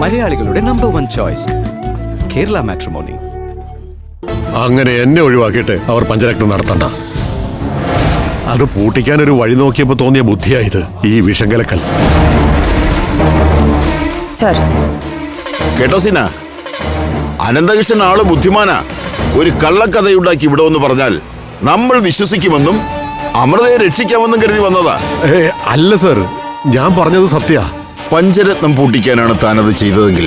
മലയാളികളുടെ number one choice Kerala Matrimony അങ്ങനെ എന്നെ ഒഴിവാക്കിയിട്ട് അവർ പഞ്ചരക്തം നടത്തണ്ട. അത് പൂട്ടിക്കാൻ ഒരു വഴി നോക്കിയപ്പോ തോന്നിയ ബുദ്ധിയായത് ഈ വിഷങ്കലക്കൽ. സർ. കേട്ടോ സിന. അനന്തകൃഷ്ണൻ ആൾ ബുദ്ധിമാനാ. ഒരു കള്ളക്കഥയുണ്ടാക്കി ഇവിടെ എന്ന് പറഞ്ഞാൽ നമ്മൾ വിശ്വസിക്കുമെന്നും അമൃതയെ രക്ഷിക്കാമെന്നും കരുതി വന്നതാ. അല്ല സർ ഞാൻ പറഞ്ഞത് സത്യ. പഞ്ചരത്നം പൂട്ടിക്കാനാണ് താൻ അത് ചെയ്തതെങ്കിൽ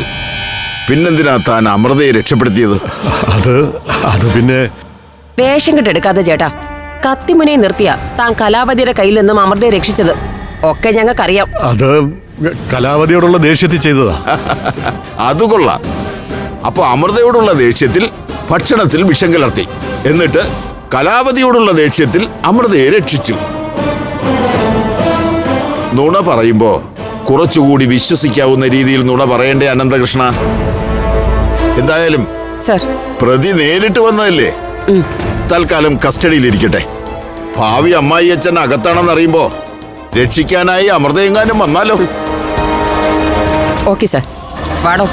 പിന്നെന്തിനാ താൻ അമൃതയെ രക്ഷപ്പെടുത്തിയത്? അത് അത് പിന്നെ വേഷം കെട്ടെടുക്കാതെ ചേട്ടാ. കത്തിമുനെ നിർത്തിയ താൻ കലാവതിയുടെ കയ്യിൽ നിന്നും അമൃതയെ രക്ഷിച്ചത്. ഒക്കെ ഞങ്ങൾക്കറിയാം. അത് കലാവതിയോടുള്ള ദേഷ്യത്തിൽ ചെയ്തതാ. അത് കൊള്ളാം. അപ്പൊ അമൃതയോടുള്ള ദേഷ്യത്തിൽ ഭക്ഷണത്തിൽ വിഷം കലർത്തി. എന്നിട്ട് കലാവതിയോടുള്ള ദേഷ്യത്തിൽ അമൃതയെ രക്ഷിച്ചു. നുണ പറയുമ്പോ കുറച്ചുകൂടി വിശ്വസിക്കാവുന്ന രീതിയിൽ നുണ പറയണ്ടേ അനന്തകൃഷ്ണ? എന്തായാലും സർ. പ്രതി നേരിട്ട് വന്നതല്ലേ? തൽക്കാലം കസ്റ്റഡിയിലിരിക്കട്ടെ ഭാവി അമ്മായി അച്ഛൻ അകത്താണെന്ന് അറിയുമ്പോ രക്ഷിക്കാനായി അമൃതയെങ്ങാനും വന്നാലോ? Okay sir. വാടോ.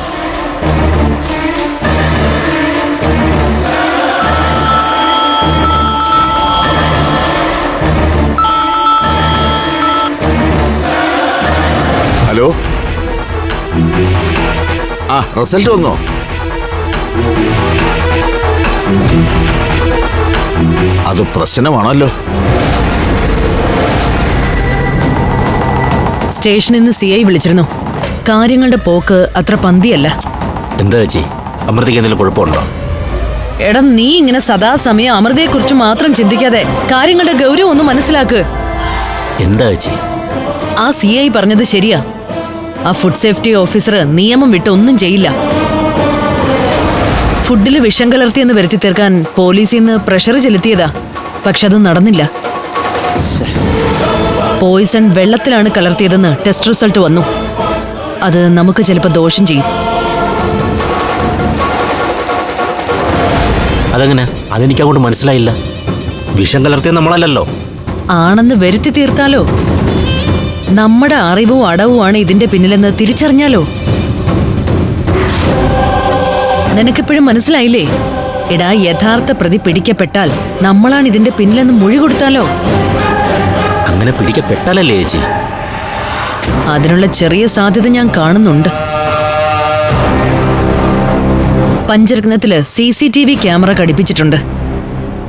റിസൾട്ട് വന്നോ. അത് പ്രശ്നമാണല്ലോ. സ്റ്റേഷനിൽ നിന്ന് സി ഐ വിളിച്ചിരുന്നു. കാര്യങ്ങളുടെ പോക്ക് അത്ര പന്തിയല്ല. എന്താ ചേച്ചി? അമൃതയ്ക്ക് എന്തെങ്കിലും കുഴപ്പമുണ്ടോ? എടാ നീ ഇങ്ങനെ സദാസമയം അമൃതയെക്കുറിച്ച് മാത്രം ചിന്തിക്കാതെ കാര്യങ്ങളുടെ ഗൗരവം ഒന്ന് മനസ്സിലാക്ക്. എന്താ ചേച്ചി? ആ സി ഐ പറഞ്ഞത് ശരിയാ. ആ ഫുഡ് സേഫ്റ്റി ഓഫീസർ നിയമം വിട്ട് ഒന്നും ചെയ്യില്ല. ഫുഡിൽ വിഷം കലർത്തിയെന്ന് വരുത്തി തീർക്കാൻ പോലീസിൽ നിന്ന് പ്രഷർ ചെലുത്തിയതാ. പക്ഷെ അത് നടന്നില്ല. പോയിസൺ വെള്ളത്തിലാണ് കലർത്തിയതെന്ന് ടെസ്റ്റ് റിസൾട്ട് വന്നു. അത് നമുക്ക് ചിലപ്പോൾ ദോഷം ചെയ്യും. അതെങ്ങനെ? അതെനിക്ക് അങ്ങോട്ട് മനസ്സിലായില്ല. വിഷം കലർത്തിയ നമ്മളല്ലല്ലോ. ആണെന്ന് വരുത്തി തീർത്താലോ? നമ്മുടെ അറിവും അടവുമാണ് ഇതിന്റെ പിന്നിലെന്ന് തിരിച്ചറിഞ്ഞാലോ? നിനക്കിപ്പോഴും മനസ്സിലായില്ലേ? എടാ യഥാർത്ഥ പ്രതി പിടിക്കപ്പെട്ടാൽ നമ്മളാണ് ഇതിന്റെ പിന്നിലെന്ന് മൊഴി കൊടുത്താലോ? അങ്ങനെ പിടിക്കപ്പെട്ടാലല്ലേ ചേച്ചി? അതിനുള്ള ചെറിയ സാധ്യത ഞാൻ കാണുന്നുണ്ട്. പഞ്ചരത്നത്തിൽ C C T V camera ഘടിപ്പിച്ചിട്ടുണ്ട്.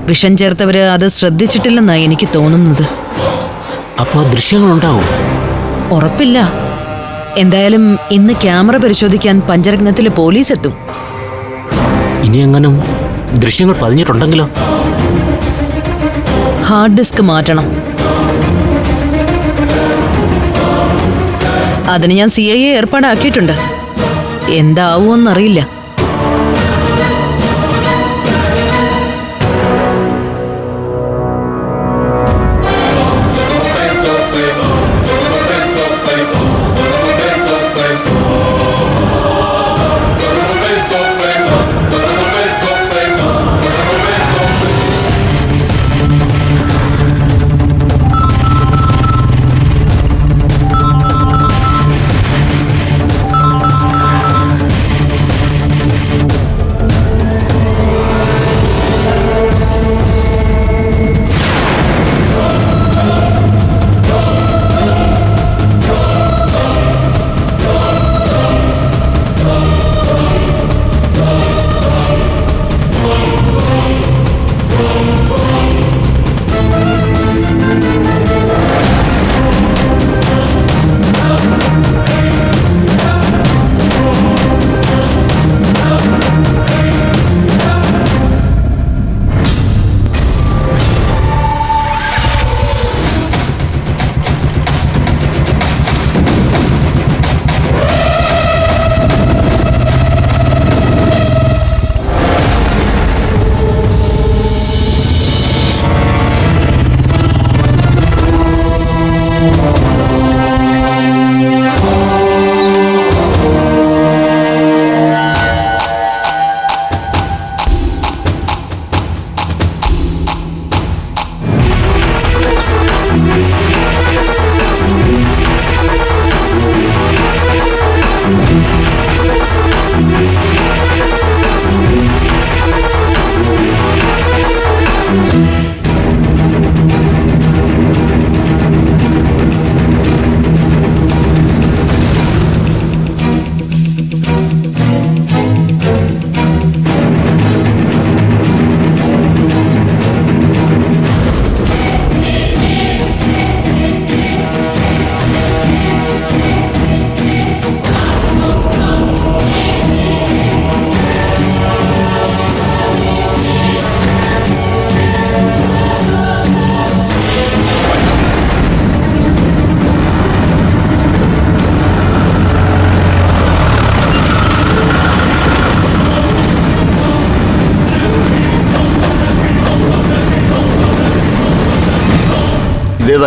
വിഷം ചേർത്തവര് അത് ശ്രദ്ധിച്ചിട്ടില്ലെന്നാണ് എനിക്ക് തോന്നുന്നത്. അപ്പോൾ ദൃശ്യങ്ങളുണ്ടാവും. ഉറപ്പില്ല. എന്തായാലും ഇന്ന് ക്യാമറ പരിശോധിക്കാൻ പഞ്ചരത്നത്തിൽ പോലീസ് എത്തും. ഇനി അങ്ങനെ ദൃശ്യങ്ങൾ പതിഞ്ഞിട്ടുണ്ടെങ്കിലോ? ഹാർഡ് ഡിസ്ക് മാറ്റണം. അതിന് ഞാൻ സി ഐ എ ഏർപ്പാടാക്കിയിട്ടുണ്ട്. എന്താവുമെന്നറിയില്ല.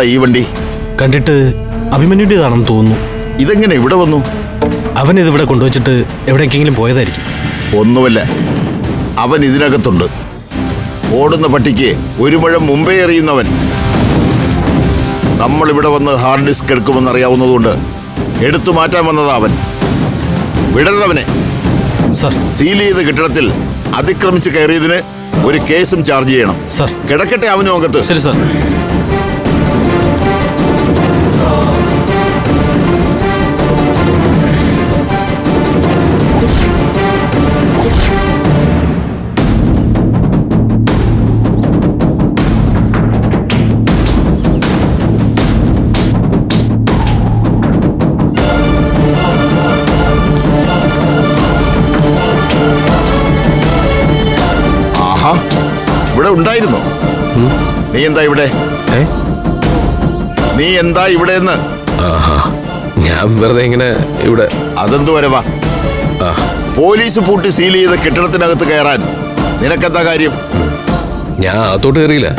ഈ വണ്ടി. കണ്ടിട്ട് അഭിമന്യുടേതാണെന്ന് തോന്നുന്നു. ഇതെങ്ങനെ ഇവിടെ വന്നു? അവൻ ഇത് ഇവിടെ കൊണ്ടുവച്ചിട്ട് എവിടേക്കെങ്കിലും പോയതായിരിക്കും. ഒന്നുമല്ല അവൻ ഇതിനകത്തുണ്ട്. ഓടുന്ന പട്ടിക്ക് ഒരു മഴ മുമ്പേ എറിയുന്നവൻ. നമ്മൾ ഇവിടെ വന്ന് ഹാർഡ് ഡിസ്ക് എടുക്കുമെന്ന് അറിയാവുന്നതുകൊണ്ട് എടുത്തു മാറ്റാൻ വന്നതാ അവൻ. വിടരുന്നവനെ സർ. സീൽ ചെയ്ത കെട്ടിടത്തിൽ അതിക്രമിച്ച് കയറിയതിന് ഒരു കേസും ചാർജ് ചെയ്യണം. സർ. കിടക്കട്ടെ അവനും അകത്ത്. ശരി സർ. ഉണ്ടായിരുന്നോ. നീ എന്താ ഇവിടെ? നീ എന്താ ഇവിടെ എന്ന് ഞാൻ വെറുതെ ഇങ്ങനെ ഇവിടെ അതെന്തു വരവാ പോലീസ് പൂട്ടി സീൽ ചെയ്ത കെട്ടിടത്തിനകത്ത് കയറാൻ. നിനക്കെന്താ കാര്യം? ഞാൻ അതോട്ട് കയറിയില്ല.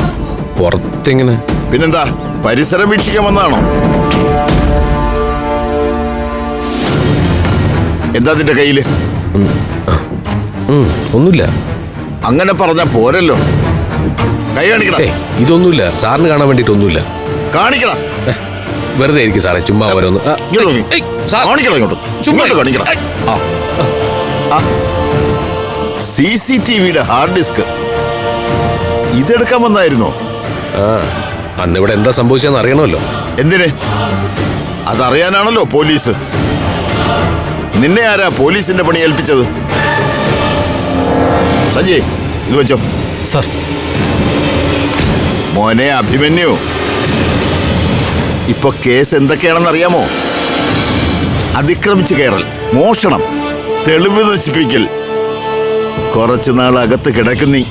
പുറത്തിങ്ങനെ. പിന്നെന്താ? പരിസരം വീക്ഷിക്കാൻ വന്നാണോ എന്താ നിന്റെ കയ്യിൽ? ഒന്നുമില്ല. അങ്ങനെ പറഞ്ഞ പോരല്ലോ. കൈ കാണിക്കട ഇതൊന്നുമില്ല. സാറിന് കാണാൻ വേണ്ടിയിട്ടൊന്നുമില്ല. കാണിക്കടാ വെറുതെ ആയിരിക്കും സാറേ ചുമ്മാ ഓരോന്ന്. ആ, ഇങ്ങോട്ട് നോക്കി. ഏയ്, സാർ. കാണിക്കട ഇങ്ങോട്ട്. ചുമ്മാ ഇങ്ങോട്ട് കാണിക്കട ഏയ്. ആ. സി സി ടി വിയുടെ ഹാർഡ് ഡിസ്ക്. ഇതെടുക്കാൻ വന്നായിരുന്നോ? ആ അന്ന് ഇവിടെ എന്താ സംഭവിച്ചതെന്ന് അറിയണമല്ലോ. എന്തിന്? അതറിയാനാണല്ലോ പോലീസ്. നിന്നെ ആരാ പോലീസിന്റെ പണി ഏൽപ്പിച്ചത്? സജയ് ഇത് വെച്ചോ. സർ മോനെ അഭിമന്യു. ഇപ്പൊ കേസ് എന്തൊക്കെയാണെന്ന് അറിയാമോ? അതിക്രമിച്ച് കയറൽ മോഷണം തെളിവ് നശിപ്പിക്കൽ. കുറച്ചു നാൾ അകത്ത് കിടക്കുന്നീ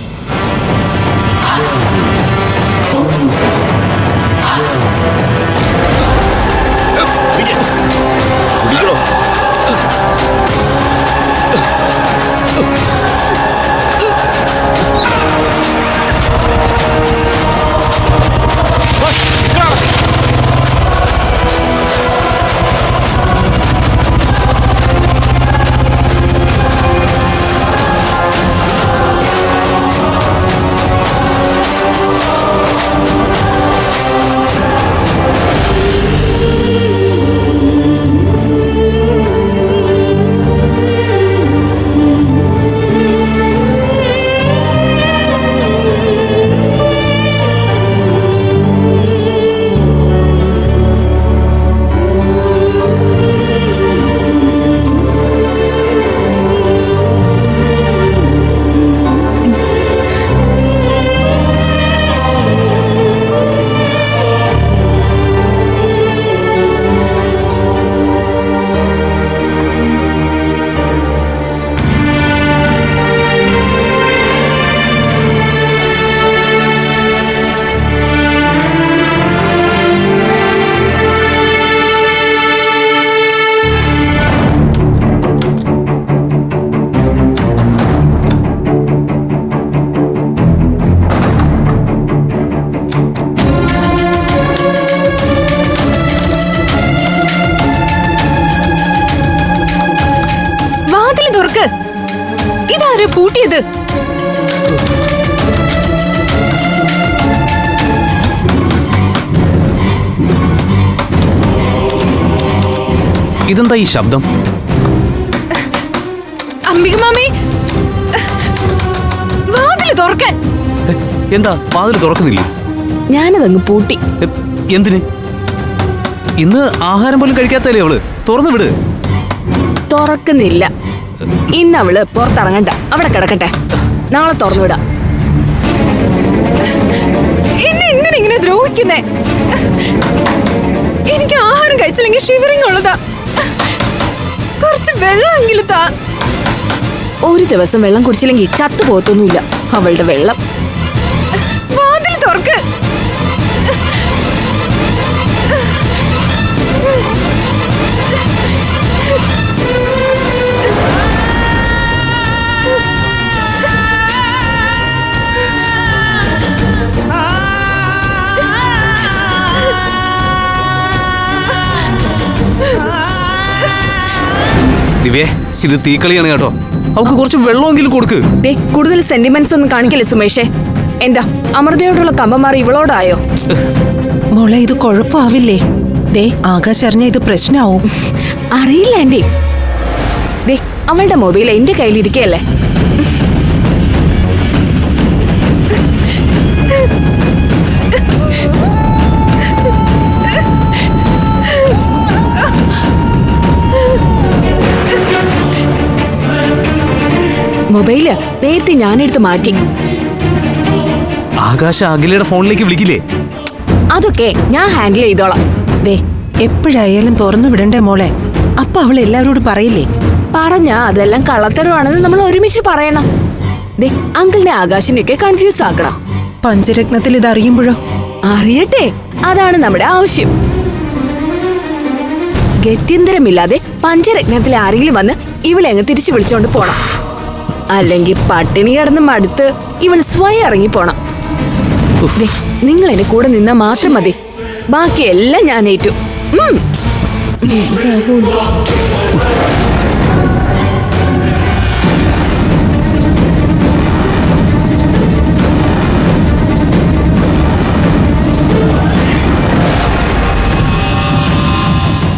ഇതാര് പൂട്ടിയത്? ഇതെന്താ ഈ ശബ്ദം? അംബിക മാമി വാതിൽ തുറക്കാൻ. എന്താ വാതിൽ തുറക്കുന്നില്ലേ? ഞാനതങ്ങ് പൂട്ടി. എന്തിന്? ഇന്ന് ആഹാരം പോലും കഴിക്കാത്തല്ലേ അവൾ? തുറന്നു വിട്. തുറക്കുന്നില്ല. ഇന്ന് അവൾ പുറത്തിറങ്ങണ്ട. അവിടെ കിടക്കട്ടെ. നാളെ തുറന്നുവിടാം. എന്നെ എന്തിനാ ഇങ്ങനെ ദ്രോഹിക്കുന്നേ? എനിക്ക് ആഹാരം കഴിച്ചില്ലെങ്കിൽ ഷിവറിങ് ഉള്ളതാ. കുറച്ച് വെള്ളമെങ്കിലും ഒരു ദിവസം വെള്ളം കുടിച്ചില്ലെങ്കിൽ ചത്തു പോകത്തൊന്നുമില്ല അവളുടെ വെള്ളം. ദിവ്യേ ഇത് തീക്കളിയാണ് കേട്ടോ. അവക്ക് കുറച്ച് വെള്ളമെങ്കിലും കൊടുക്ക്. ദേ കൂടുതൽ സെന്റിമെന്റ്സ് ഒന്നും കാണിക്കല്ലേ സുമേഷേ. എന്താ അമൃതയോടുള്ള കമ്പന്മാർ ഇവളോടായോ? മോളെ ഇത് കുഴപ്പമാവില്ലേ ദേ ആകാശ് അറിഞ്ഞ ഇത് പ്രശ്നമാവും അറിയില്ല ആന്റി. ദേ അവളുടെ മൊബൈൽ എന്റെ കയ്യിലിരിക്കയല്ലേ മൊബൈൽ നേരത്തെ ഞാനെടുത്ത് മാറ്റി. ആകാശ അഖിലയുടെ ഫോണിലേക്ക് വിളിക്കില്ലേ? അതൊക്കെ ഞാൻ ഹാൻഡിൽ ചെയ്തോളാം. ദേ എപ്പോഴായാലും തുറന്നു വിടണ്ടേ മോളെ? അപ്പൊ അവൾ എല്ലാവരോടും പറയില്ലേ? പറഞ്ഞാ അതെല്ലാം കള്ളത്തരമാണെന്ന് നമ്മൾ ഒരുമിച്ച് പറയണം. ദേ അങ്കിളിനെ ആകാശിനെയൊക്കെ കൺഫ്യൂസ് ആക്കണം. പഞ്ചരത്നത്തിൽ ഇത് അറിയുമ്പോഴോ? അറിയട്ടെ അതാണ് നമ്മുടെ ആവശ്യം. ഗത്യന്തരമില്ലാതെ പഞ്ചരത്നത്തിലെ ആരെങ്കിലും വന്ന് ഇവളെ അങ്ങ് തിരിച്ചു വിളിച്ചോണ്ട് പോണം. അല്ലെങ്കിൽ പട്ടിണി കിടന്ന് മടുത്ത് ഇവൾ സ്വയം ഇറങ്ങി പോണം ദേ, നിങ്ങൾ എന്റെ കൂടെ നിന്നാ മാത്രം മതി. ബാക്കിയെല്ലാം ഞാൻ ഏറ്റു.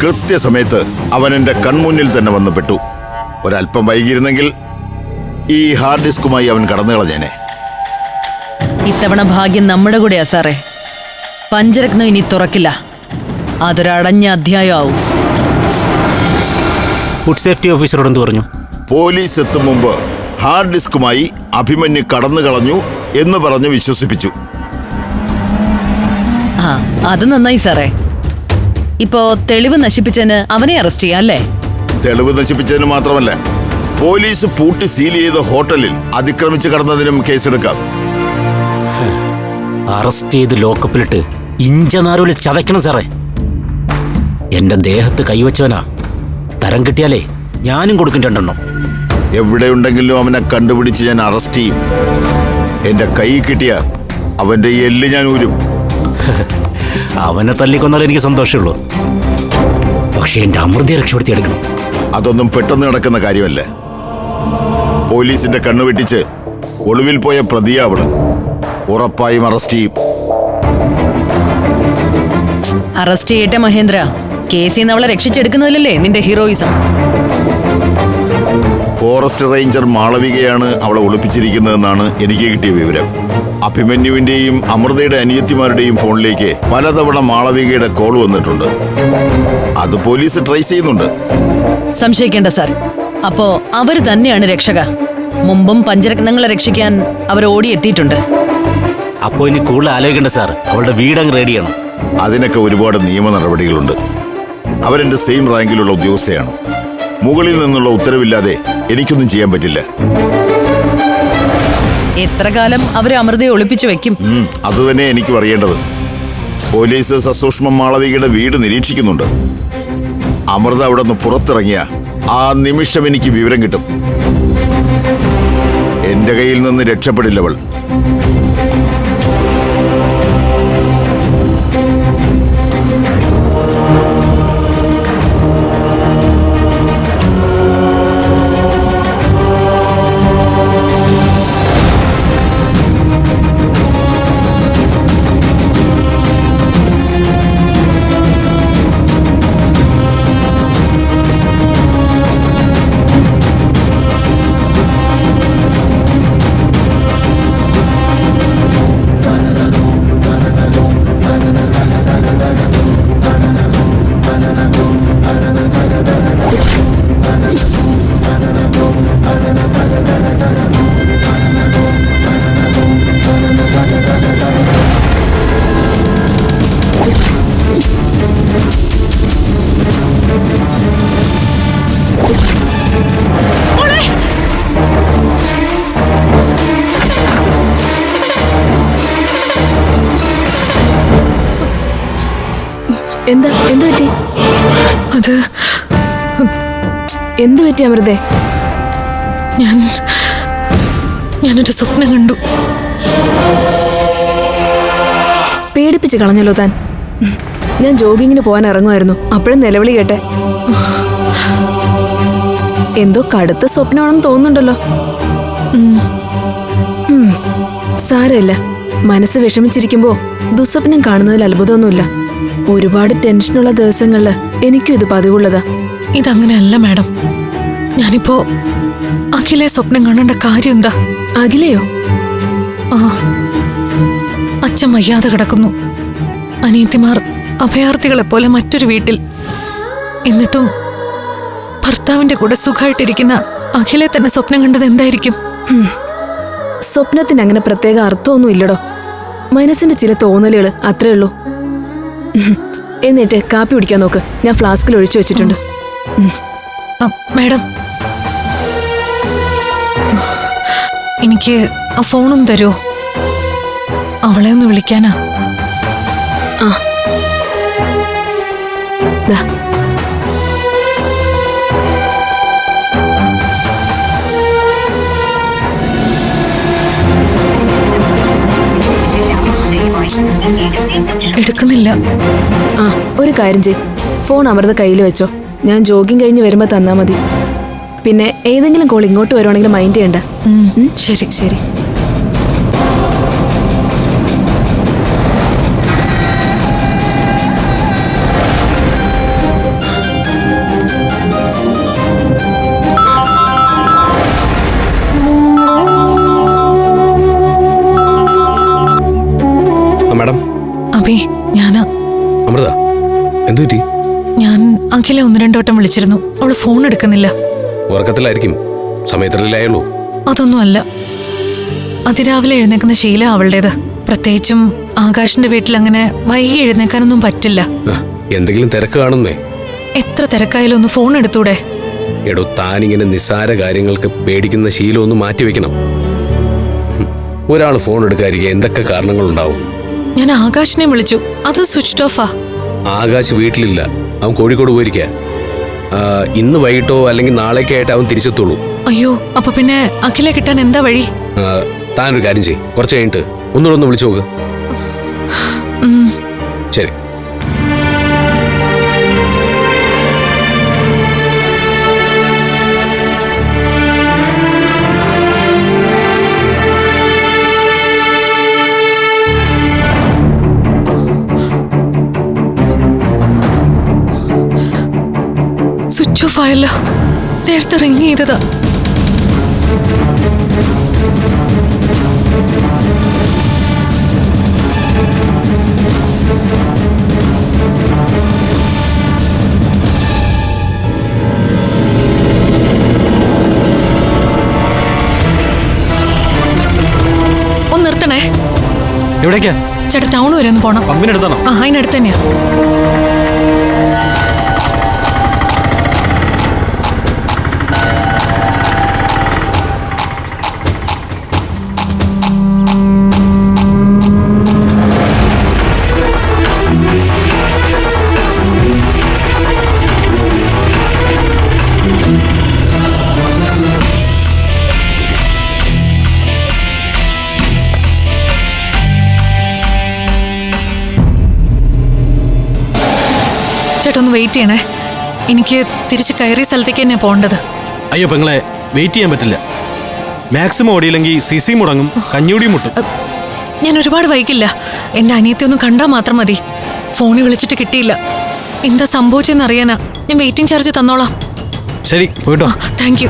കൃത്യസമയത്ത് അവൻ എന്റെ കൺമുന്നിൽ തന്നെ വന്നു പെട്ടു. ഒരല്പം വൈകിയിരുന്നെങ്കിൽ ഈ ഹാർഡ് ഡിസ്കുമായി അവൻ കടന്നു കളഞ്ഞേനെ. ഇത്തവണ ഭാഗ്യം നമ്മുടെ കൂടെയാ സാറേ. പഞ്ചരത്നം ഇനി തുറക്കില്ല. അതൊരടഞ്ഞ അധ്യായമാവും. ഫുഡ് സേഫ്റ്റി ഓഫീസറോട് എന്ത് പറഞ്ഞു? പോലീസ് എത്തും മുമ്പ് ഹാർഡ് ഡിസ്കുമായി അഭിമന്യു കടന്നു കളഞ്ഞു എന്ന് പറഞ്ഞ് വിശ്വസിപ്പിച്ചു. ആ അത് നന്നായി സാറേ. ഇപ്പോ തെളിവ് നശിപ്പിച്ചതിന് അവനെ അറസ്റ്റ് ചെയ്യാം അല്ലേ? തെളിവ് നശിപ്പിച്ചതിന് മാത്രമല്ല പോലീസ് പൂട്ടി സീൽ ചെയ്ത ഹോട്ടലിൽ അതിക്രമിച്ചു കടന്നതിനും കേസെടുക്കാം. അറസ്റ്റ് ചെയ്ത് ലോക്കപ്പിലിട്ട് ഇഞ്ചനാരോൽ ചതയ്ക്കണം സാറേ. എന്റെ ദേഹത്ത് കൈവച്ചവനാ. തരം കിട്ടിയാലേ ഞാനും കൊടുക്കും രണ്ടെണ്ണം. എവിടെയുണ്ടെങ്കിലും അവനെ കണ്ടുപിടിച്ച് ഞാൻ അറസ്റ്റ് ചെയ്യും. എന്റെ കൈ കിട്ടിയ അവന്റെ എല്ല് ഞാൻ ഊരും. അവനെ തല്ലിക്കൊന്നാൽ എനിക്ക് സന്തോഷമുള്ളൂ. പക്ഷെ എന്റെ അമൃതയെ രക്ഷപ്പെടുത്തിയെടുക്കണം. അതൊന്നും പെട്ടെന്ന് നടക്കുന്ന കാര്യമല്ല. പോലീസിന്റെ കണ്ണുവെട്ടിച്ച് ഒളിവിൽ പോയ പ്രതിയാ അവൾ. ഉറപ്പായും അറസ്റ്റ് ചെയ്യും. അറസ്റ്റ് ചെയ്യട്ടെ മഹേന്ദ്ര. കേസിൽ നിന്ന് അവളെ രക്ഷിച്ചെടുക്കുന്നതിലല്ലേ നിന്റെ ഹീറോയിസം? ഫോറസ്റ്റ് റേഞ്ചർ മാളവികയാണ് അവളെ ഒളിപ്പിച്ചിരിക്കുന്നതെന്നാണ് എനിക്ക് കിട്ടിയ വിവരം. അഭിമന്യുവിന്റെയും അമൃതയുടെ അനിയത്തിമാരുടെയും ഫോണിലേക്ക് പലതവണ മാളവികയുടെ കോൾ വന്നിട്ടുണ്ട്. അത് പോലീസ് ട്രേസ് ചെയ്യുന്നുണ്ട്. സംശയിക്കേണ്ട സാർ. അപ്പോ അവർ തന്നെയാണ് രക്ഷക. മുമ്പും പഞ്ചരത്നങ്ങളെ രക്ഷിക്കാൻ അവർ ഓടിയെത്തിയിട്ടുണ്ട്. അപ്പോ ഇനി കൂടുതൽ ആലോചിക്കണ്ട സാർ. അവളുടെ വീടങ്ങ് റെഡിയാണ് അതിനൊക്കെ ഒരുപാട് നിയമ നടപടികളുണ്ട്. അവരെന്റെ സെയിം റാങ്കിലുള്ള ഉദ്യോഗസ്ഥയാണ്. മുകളിൽ നിന്നുള്ള ഉത്തരവില്ലാതെ എനിക്കൊന്നും ചെയ്യാൻ പറ്റില്ല. എത്ര കാലം അവരെ അമൃതയെ ഒളിപ്പിച്ചു വെക്കും? അത് തന്നെ എനിക്ക് അറിയേണ്ടത്. പോലീസ് സസൂക്ഷ്മം മാളവികയുടെ വീട് നിരീക്ഷിക്കുന്നുണ്ട്. അമൃത അവിടെ നിന്ന് പുറത്തിറങ്ങിയ ആ നിമിഷം എനിക്ക് വിവരം കിട്ടും. എന്റെ കയ്യിൽ നിന്ന് രക്ഷപ്പെടില്ലവൾ എന്താ എന്ത് പറ്റി? അത് എന്ത് പറ്റി അമൃതേ? ഞാൻ ഞാനൊരു സ്വപ്നം കണ്ടു. പേടിപ്പിച്ച് കളഞ്ഞല്ലോ താൻ. ഞാൻ ജോഗിങ്ങിന് പോകാൻ ഇറങ്ങുമായിരുന്നു. അപ്പോഴും നിലവിളി കേട്ടെ. എന്തോ കടുത്ത സ്വപ്നമാണെന്ന് തോന്നുന്നുണ്ടല്ലോ. സാരമില്ല. മനസ്സ് വിഷമിച്ചിരിക്കുമ്പോൾ ദുസ്വപ്നം കാണുന്നതിൽ അത്ഭുതമൊന്നുമില്ല. ഒരുപാട് ടെൻഷനുള്ള ദിവസങ്ങളിൽ എനിക്കും ഇത് പതിവുള്ളതാ. ഇതങ്ങനെയല്ല മാഡം. ഞാനിപ്പോ അഖിലെ സ്വപ്നം കാണേണ്ട കാര്യം എന്താ അഖിലയോ? ആ. അച്ഛൻ വയ്യാതെ കിടക്കുന്നു. അനിയത്തിമാർ അഭയാർത്ഥികളെ പോലെ മറ്റൊരു വീട്ടിൽ. എന്നിട്ടും ഭർത്താവിന്റെ കൂടെ സുഖമായിട്ടിരിക്കുന്ന അഖിലെ തന്നെ സ്വപ്നം കണ്ടത് എന്തായിരിക്കും? സ്വപ്നത്തിന് അങ്ങനെ പ്രത്യേക അർത്ഥമൊന്നും ഇല്ലടോ. മനസ്സിന്റെ ചില തോന്നലുകൾ അത്രേ ഉള്ളൂ. ഉം. എന്നിട്ട് കാപ്പി കുടിക്കാൻ നോക്ക്. ഞാൻ ഫ്ലാസ്കിൽ ഒഴിച്ചു വെച്ചിട്ടുണ്ട്. ആ, മാഡം. എനിക്ക് ആ ഫോണും തരുമോ അവളെ ഒന്ന് വിളിക്കാനാ? ദാ. എടുക്കുന്നില്ല. ആ ഒരു കാര്യം ചെയ് ഫോൺ അമൃത കയ്യിൽ വെച്ചോ. ഞാൻ ജോഗിങ് കഴിഞ്ഞ് വരുമ്പോ തന്നാ മതി. പിന്നെ ഏതെങ്കിലും കോൾ ഇങ്ങോട്ട് വരുവാണെങ്കിൽ മൈൻഡ് ചെയ്യണ്ട? ശരി ശരി. അഭി ഞാനാ. അമൃത എന്തു പറ്റി? ഞാൻ അഖിലെ ഒന്ന് രണ്ടു വട്ടം വിളിച്ചിരുന്നു. അവൾ ഫോൺ എടുക്കുന്നില്ല. ഉറക്കത്തിലായിരിക്കും. സമയത്തിലായുള്ളൂ അതൊന്നുമല്ല. അതിരാവിലെ എഴുന്നേക്കുന്ന ശീലം അവളുടേത്. പ്രത്യേകിച്ചും ആകാശിന്റെ വീട്ടിൽ അങ്ങനെ വൈകി എഴുന്നേക്കാനൊന്നും പറ്റില്ല. എന്തെങ്കിലും തിരക്ക് കാണുന്നേ. എത്ര തിരക്കായാലും ഒന്ന് ഫോൺ എടുത്തൂടെ. എടോ താനിങ്ങനെ നിസ്സാര കാര്യങ്ങൾക്ക് പേടിക്കുന്ന ശീലം ഒന്ന് മാറ്റിവെക്കണം. ഒരാൾ ഫോൺ എടുക്കാതിരിക്കുക എന്തൊക്കെ കാരണങ്ങളുണ്ടാവും? ഞാൻ ആകാശിനെ വിളിച്ചു. അത് സ്വിച്ച് ഓഫാ ആകാശ് വീട്ടിലില്ല. അവൻ കോഴിക്കോട് പോയിരിക്കാ. ഇന്ന് വൈകിട്ടോ അല്ലെങ്കിൽ നാളേക്കെ ആയിട്ട് അവൻ തിരിച്ചെത്തുള്ളൂ. അയ്യോ അപ്പൊ പിന്നെ അഖിലെ കിട്ടാൻ എന്താ വഴി? താനൊരു കാര്യം ചെയ്യും. കുറച്ച് കഴിഞ്ഞിട്ട് ഒന്നുകൂടെ ഒന്ന് വിളിച്ചു നോക്ക്. ശരി. സ്വിച്ച് നേരത്തെ റിങ് ചെയ്തതാ. ഒന്ന് നിർത്തണേ. എവിടേക്കാ? ചേട്ടാ ടൗൺ വരെ ഒന്ന് പോണം. പമ്പിനടുത്താണോ? ആ അതിനടുത്ത് തന്നെയാ. ഒന്ന് വെയിറ്റ് ചെയ്യണേ. എനിക്ക് തിരിച്ച് കയറിയ സ്ഥലത്തേക്ക് തന്നെയാ പോകേണ്ടത്. അയ്യോ പെങ്ങളെ വെയിറ്റ് ചെയ്യാൻ പറ്റില്ല. മാക്സിമം ഓടിയില്ലെങ്കിൽ സി സി മുടങ്ങും കഞ്ഞൂടി മുട്ടും. ഞാൻ ഒരുപാട് വൈകില്ല. എന്റെ അനിയത്തെ ഒന്ന് കണ്ടാൽ മാത്രം മതി. ഫോണിൽ വിളിച്ചിട്ട് കിട്ടിയില്ല. എന്താ സംഭവിച്ചെന്ന് അറിയാനാ. ഞാൻ വെയിറ്റിംഗ് ചാർജ് തന്നോളാം. ശരി പോയിട്ടോ. Thank U